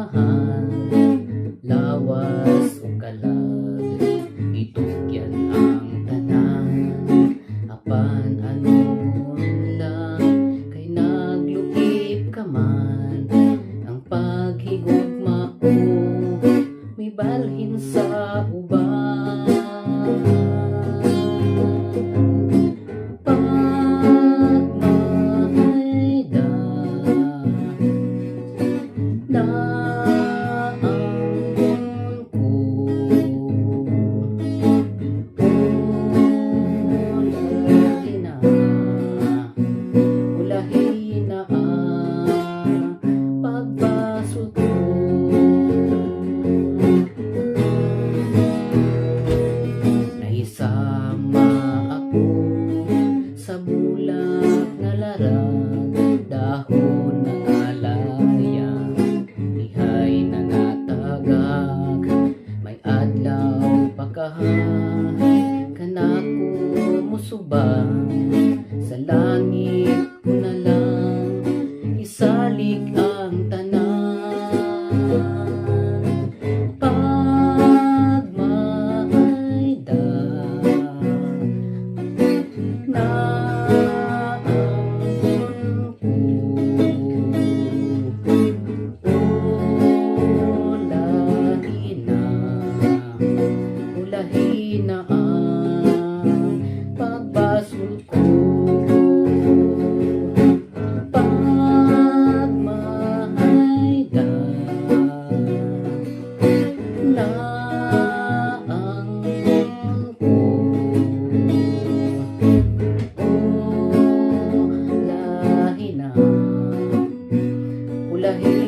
mahal Lawas o kalag Itugyan ang tanan Apan anuhon lang Kay naglukip ka man. Ang paghigugma ko May balhin sa uban. Sa bulak na dahon ng alaya Lihay na adlaw pakahay kanako musubang sa langit ko na lang isalig ang na ang pagpasok ko. Pagmahayda na ang ko. O lahi ulahi